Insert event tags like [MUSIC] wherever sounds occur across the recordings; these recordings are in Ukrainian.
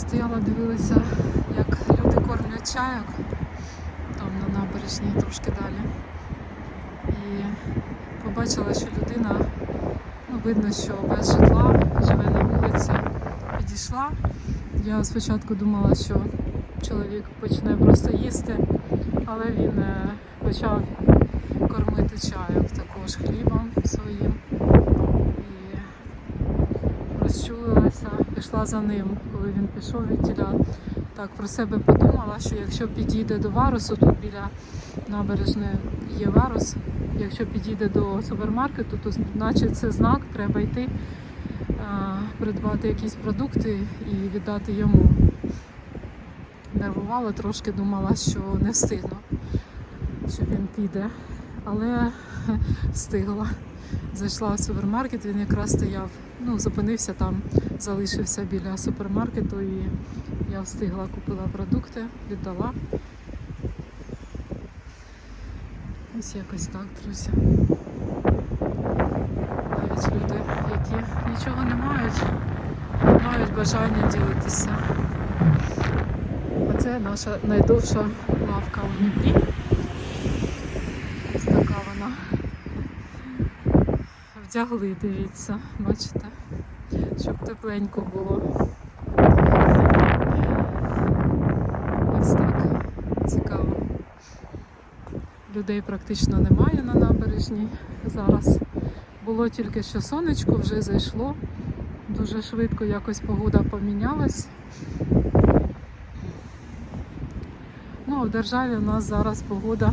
Стояла, дивилася, як люди кормлять чайок там на набережній трошки далі. І побачила, що людина, ну видно, що без житла живе на вулиці, підійшла. Я спочатку думала, що чоловік почне просто їсти, але він е, почав кормити чайок також хлібом своїм. І розчулилася, пішла за ним, коли він пішов від тіля. Так про себе подумала, що якщо підійде до варусу, тут біля набережної є варус, якщо підійде до супермаркету, то значить це знак, треба йти, придбати якісь продукти і віддати йому. Нервувала трошки, думала, що не встигну, що він піде, але [LAUGHS] встигла. Зайшла в супермаркет, він якраз стояв, ну, зупинився там, залишився біля супермаркету і я встигла, купила продукти, віддала. Ось якось так, друзі. Навіть люди, які нічого не мають, мають бажання ділитися. А це наша найдовша лавка у Дніпрі. Ось така вона. Вдягли, дивіться, бачите, щоб тепленько було. Ось так. Цікаво. Людей практично немає на набережній зараз. Було тільки що сонечко, вже зайшло. Дуже швидко якось погода помінялась. Ну, а в державі у нас зараз погода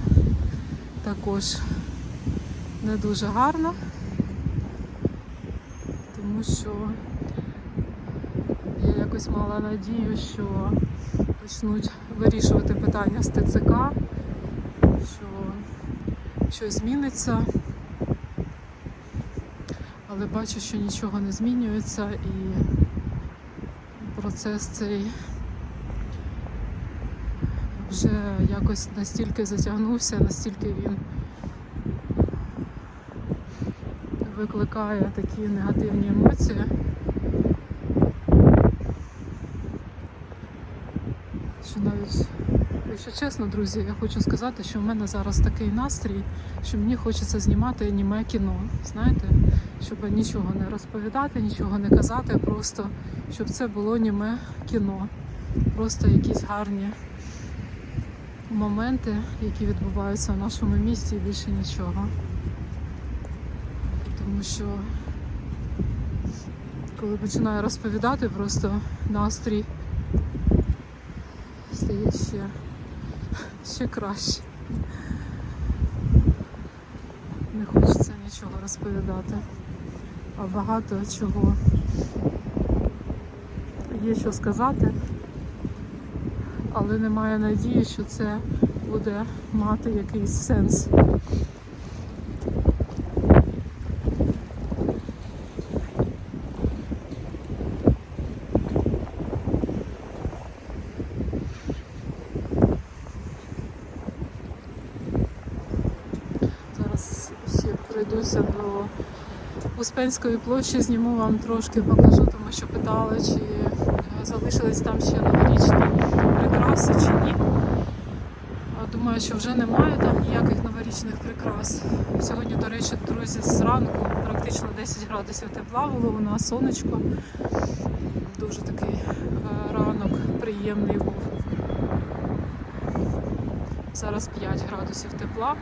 також не дуже гарна, тому що я якось мала надію, що почнуть вирішувати питання з ТЦК, що щось зміниться. Але бачу, що нічого не змінюється і процес цей вже якось настільки затягнувся, настільки він викликає такі негативні емоції. Що навіть, якщо чесно, друзі, я хочу сказати, що в мене зараз такий настрій, що мені хочеться знімати аніме кіно. Знаєте, щоб нічого не розповідати, нічого не казати, просто щоб це було аніме кіно. Просто якісь гарні моменти, які відбуваються в нашому місті і більше нічого. Тому що коли починаю розповідати, просто настрій стає ще, ще краще. Не хочеться нічого розповідати, а багато чого є що сказати, але немає надії, що це буде мати якийсь сенс. Зараз ще пройдуся до Успенської площі, зніму вам трошки покажу, тому що питали, чи е, залишились там ще новорічні прикраси чи ні. Думаю, що вже немає там ніяких новорічних прикрас. Сьогодні, до речі, друзі, зранку практично 10 градусів тепла було, у нас сонечко. Дуже такий е, ранок приємний був. Зараз 5 градусів тепла.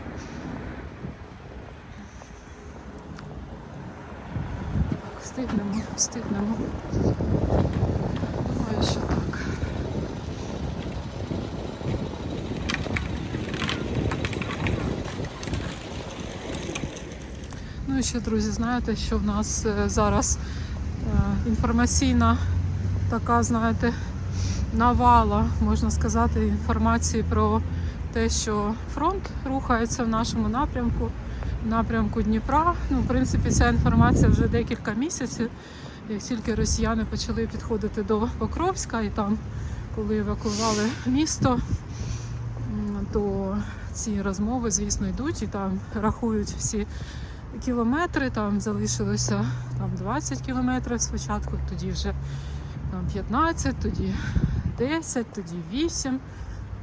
Встигнемо, встигнемо. Думаю, що так. Ну і ще, друзі, знаєте, що в нас е, зараз е, інформаційна така, знаєте, навала, можна сказати, інформації про те, що фронт рухається в нашому напрямку, напрямку Дніпра. Ну, в принципі, ця інформація вже декілька місяців. Як тільки росіяни почали підходити до Покровська і там, коли евакуювали місто, то ці розмови, звісно, йдуть і там рахують всі кілометри. Там залишилося там 20 кілометрів спочатку, тоді вже там 15, тоді 10, тоді 8,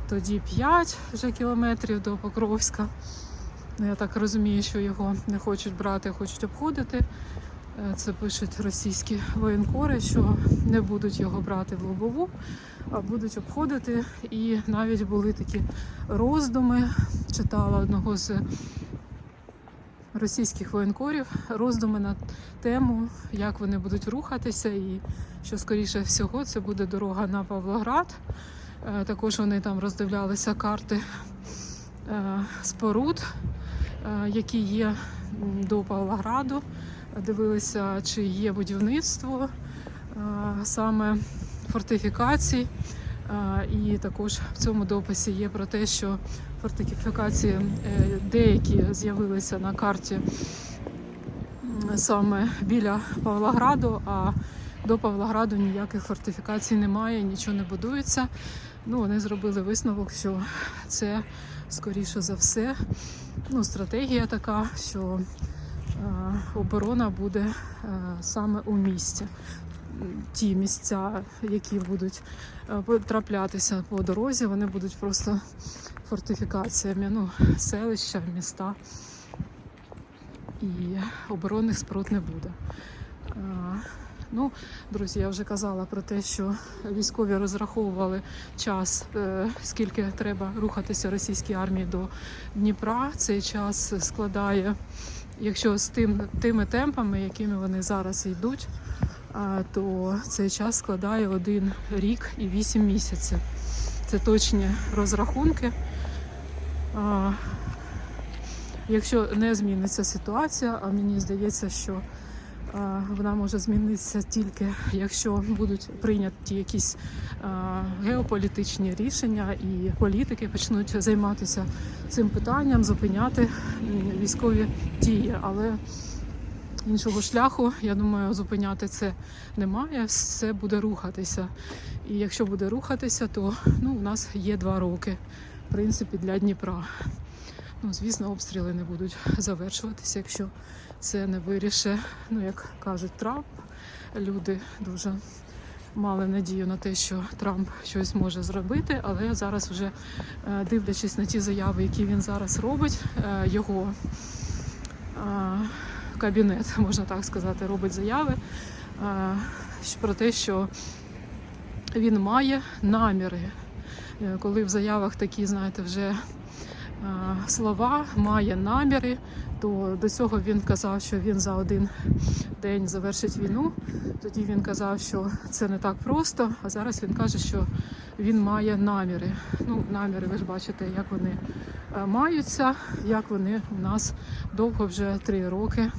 тоді 5 вже кілометрів до Покровська. Ну, Я так розумію, що його не хочуть брати, хочуть обходити. Е, Це пишуть російські воєнкори, що не будуть його брати в лобову, а будуть обходити. І навіть були такі роздуми. Читала одного з російських воєнкорів роздуми на тему, як вони будуть рухатися, і що скоріше всього це буде дорога на Павлоград. Е, Також вони там роздивлялися карти е, споруд, які є до Павлограду. Дивилися, чи є будівництво е, саме фортифікацій. Е, І також в цьому дописі є про те, що фортифікації е, деякі з'явилися на карті саме біля Павлограду, а до Павлограду ніяких фортифікацій немає, нічого не будується. Ну, вони зробили висновок, що це скоріше за все ну, стратегія така, що е, оборона буде е, саме у місті. Ті місця, які будуть е, потраплятися по дорозі, вони будуть просто фортифікаціями, ну, селища, міста. І оборонних споруд не буде. Ну, друзі, я вже казала про те, що військові розраховували час, е, скільки треба рухатися російській армії до Дніпра. Цей час складає, якщо з тим, тими темпами, якими вони зараз йдуть, то цей час складає один рік і вісім місяців. Це точні розрахунки. Якщо не зміниться ситуація, а мені здається, що вона може змінитися тільки якщо будуть прийняті якісь геополітичні рішення і політики почнуть займатися цим питанням, зупиняти військові дії. Але іншого шляху, я думаю, зупиняти це немає. Все буде рухатися. І якщо буде рухатися, то ну, у нас є два роки, в принципі, для Дніпра. Ну, звісно, обстріли не будуть завершуватися, якщо це не вирішить, ну як кажуть Трамп. Люди дуже мали надію на те, що Трамп щось може зробити, але зараз вже е, дивлячись на ті заяви, які він зараз робить, е, його е, кабінет, [LAUGHS] можна так сказати, робить заяви про те, що він має наміри. Коли в заявах такі, знаєте, вже слова має наміри, то до цього він казав, що він за один день завершить війну. Тоді він казав, що це не так просто. А зараз він каже, що він має наміри. Ну, наміри, ви ж бачите, як вони е, маються, як вони у нас довго вже три роки е,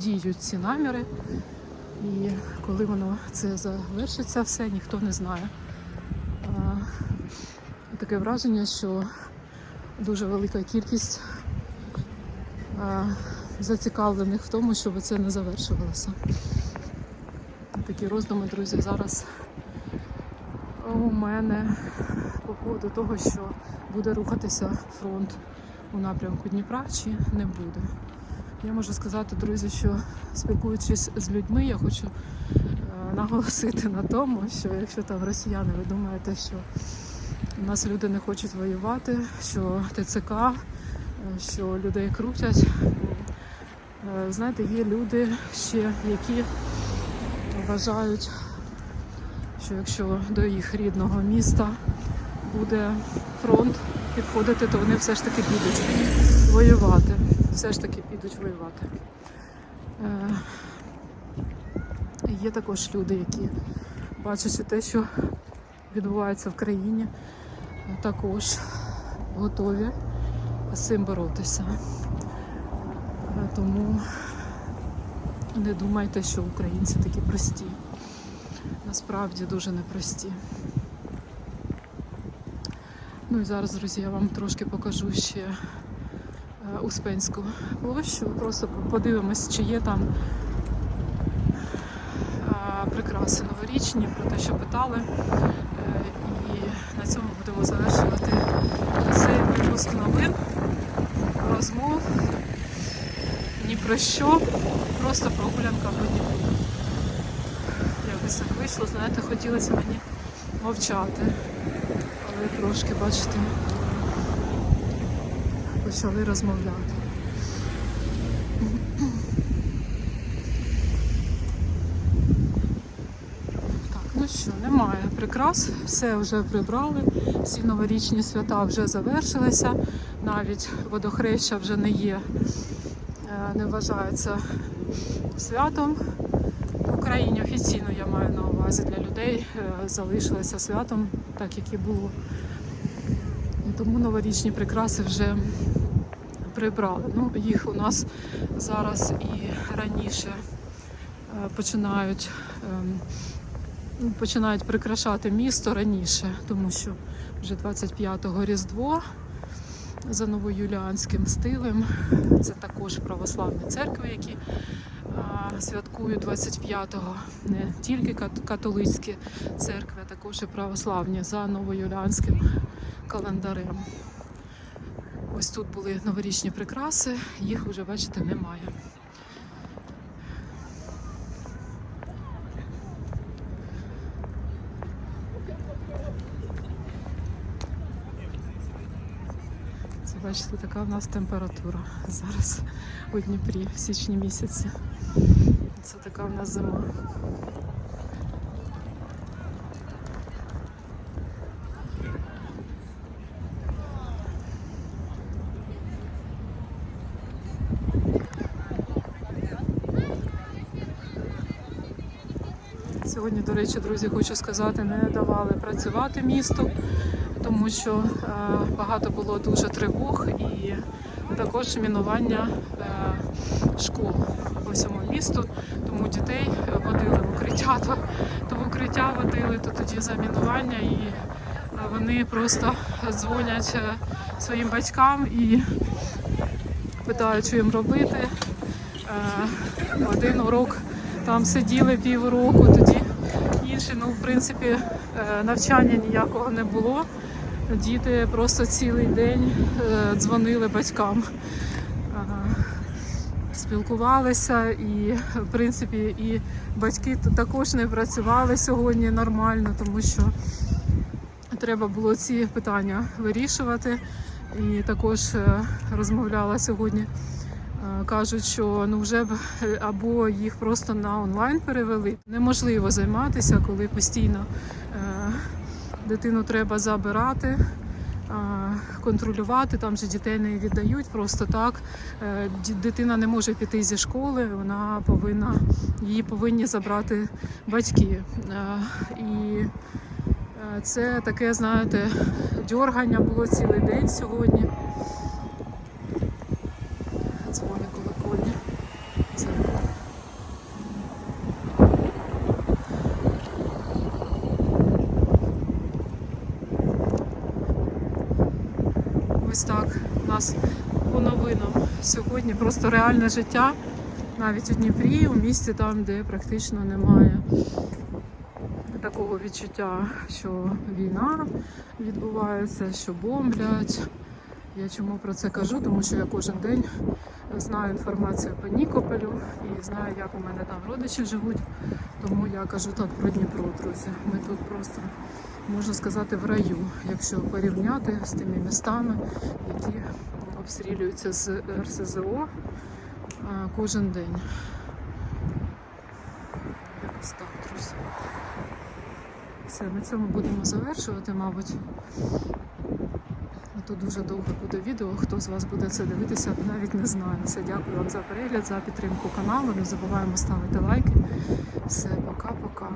діють ці наміри. І коли воно це завершиться, все ніхто не знає. Таке враження, що дуже велика кількість зацікавлених в тому, щоб це не завершувалося. Такі роздуми, друзі, зараз у мене по поводу того, що буде рухатися фронт у напрямку Дніпра чи не буде. Я можу сказати, друзі, що спілкуючись з людьми, я хочу е, наголосити на тому, що якщо там росіяни, ви думаєте, що у нас люди не хочуть воювати, що ТЦК, е, що людей крутять. Е, Знаєте, є люди ще, які вважають, що якщо до їх рідного міста буде фронт підходити, то вони все ж таки підуть воювати. Все ж таки підуть воювати. Е, Є також люди, які бачачи те, що відбувається в країні, також готові з цим боротися. Е, Тому не думайте, що українці такі прості. Насправді дуже непрості. Ну і зараз, друзі, я вам трошки покажу ще е, Успенську площу. Просто подивимось, чи є там е, прикраси новорічні, про те, що питали. На цьому будемо завершувати цей випуск новин, розмов. Ні про що, просто прогулянка по Дніпру. Якось так вийшло, знаєте, хотілося мені мовчати. Але трошки, бачите, почали розмовляти. Так, ну що, немає прикрас, все вже прибрали, всі новорічні свята вже завершилися, навіть водохреща вже не є, е, не вважається святом. В Україні офіційно я маю на увазі для людей е, залишилося святом, так як і було. Тому новорічні прикраси вже прибрали. Ну, їх у нас зараз і раніше е, починають, ем, починають прикрашати місто раніше, тому що вже 25-го Різдво за новоюліанським стилем. Це також православні церкви, які святкують 25-го, не тільки кат- католицькі церкви, а також і православні за новоюліанським календарем. Ось тут були новорічні прикраси, їх вже, бачите, немає. Бачите, така в нас температура зараз у Дніпрі в січні місяці. Це така в нас зима. Сьогодні, до речі, друзі, хочу сказати, не давали працювати місту, тому що е, багато було дуже тривог і також мінування е, школ по всьому місту. Тому дітей водили в укриття, то, то в укриття водили, то тоді за мінування, і е, вони просто дзвонять своїм батькам і питають, що їм робити. Один урок там сиділи півроку, тоді інший, ну в принципі, навчання ніякого не було. Діти просто цілий день е, дзвонили батькам, спілкувалися, і в принципі і батьки також не працювали сьогодні нормально, тому що треба було ці питання вирішувати. І також е, розмовляла сьогодні. Е, Кажуть, що ну вже або їх просто на онлайн перевели. Неможливо займатися, коли постійно дитину треба забирати, е, контролювати. Там же дітей не віддають просто так. Е, Дитина не може піти зі школи, вона повинна її повинні забрати батьки. Е, І це таке, знаєте, дьоргання було цілий день сьогодні. Ось так у нас по новинам сьогодні просто реальне життя навіть у Дніпрі, у місті там, де практично немає такого відчуття, що війна відбувається, що бомблять. Я чому про це кажу? Тому що я кожен день знаю інформацію по Нікополю і знаю, як у мене там родичі живуть. Тому я кажу так про Дніпро, друзі. Ми тут просто можна сказати в раю, якщо порівняти з тими містами, які обстрілюються з РСЗО кожен день. Якось так, друзі. Все, на цьому будемо завершувати, мабуть. То дуже довго буде відео. Хто з вас буде це дивитися, навіть не знаю. Все, дякую вам за перегляд, за підтримку каналу. Не забуваємо ставити лайки. Все, пока-пока.